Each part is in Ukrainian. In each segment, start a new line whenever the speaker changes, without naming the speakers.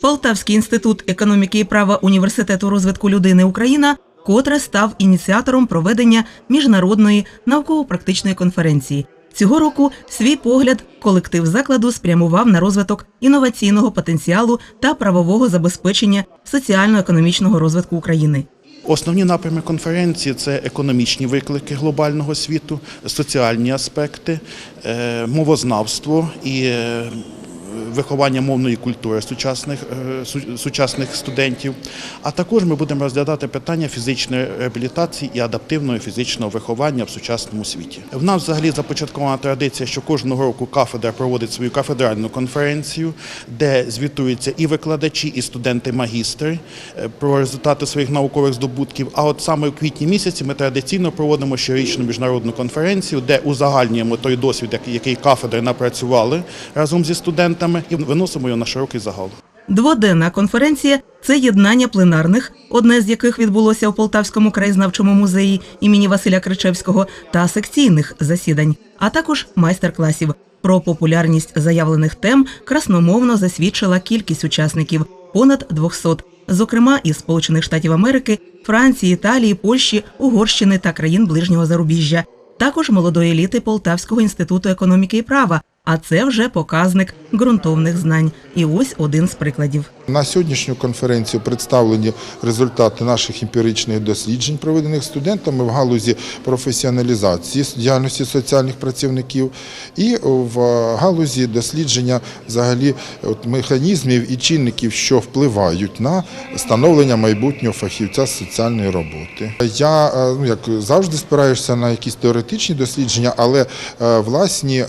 Полтавський інститут економіки і права університету розвитку людини Україна котре став ініціатором проведення міжнародної науково-практичної конференції. Цього року свій погляд колектив закладу спрямував на розвиток інноваційного потенціалу та правового забезпечення соціально-економічного розвитку України.
Основні напрями конференції це економічні виклики глобального світу, соціальні аспекти, е, мовознавство і е, виховання мовної культури сучасних, е, сучасних студентів. А також ми будемо розглядати питання фізичної реабілітації і адаптивного фізичного виховання в сучасному світі. В нас взагалі започаткована традиція, що кожного року кафедра проводить свою кафедральну конференцію, де звітуються і викладачі, і студенти-магістри е, про результати своїх наукових здобутків. А от саме в квітні місяці ми традиційно проводимо щорічну міжнародну конференцію, де узагальнюємо той досвід, який- який кафедри напрацювали разом зі студентами, і виносимо його на широкий загал.
Дводенна конференція це єднання пленарних, одне з яких відбулося у Полтавському краєзнавчому музеї імені Василя Кричевського, та секційних засідань, а також майстер-класів. Про популярність заявлених тем красномовно засвідчила кількість учасників понад 200, зокрема із Сполучених Штатів Америки, Франції, Італії, Польщі, Угорщини та країн ближнього зарубіжжя, також молодої еліти Полтавського інституту економіки і права. А це вже показник ґрунтовних знань. І ось один з прикладів.
На сьогоднішню конференцію представлені результати наших емпіричних досліджень, проведених студентами в галузі професіоналізації діяльності соціальних працівників і в галузі дослідження взагалі от, механізмів і чинників, що впливають на становлення майбутнього фахівця соціальної роботи. Я е, ну, як завжди спираюся на якісь теоретичні дослідження, але е, власні е,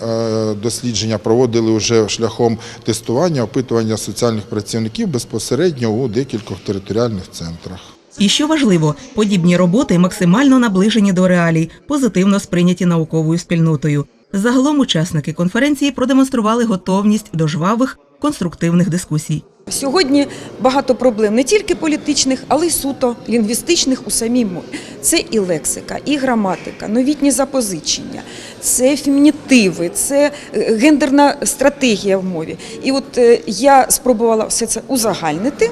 дослідження проводили вже шляхом тестування, опитування соціальних працівників безпосередньо у декількох територіальних центрах.
І що важливо, подібні роботи максимально наближені до реалій, позитивно сприйняті науковою спільнотою. Загалом учасники конференції продемонстрували готовність до жвавих конструктивних дискусій.
Сьогодні багато проблем не тільки політичних, але й суто лінгвістичних у самій мові. Це і лексика, і граматика, новітні запозичення, це фемінітиви, це е, гендерна стратегія в мові. І от е, я спробувала все це узагальнити,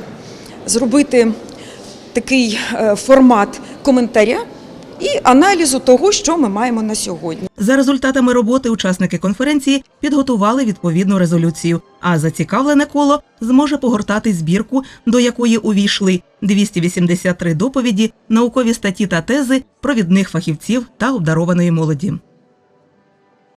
зробити такий е, формат коментаря і аналізу того, що ми маємо на сьогодні.
За результатами роботи учасники конференції підготували відповідну резолюцію. А зацікавлене коло зможе погортати збірку, до якої увійшли 283 доповіді, наукові статті та тези провідних фахівців та обдарованої молоді.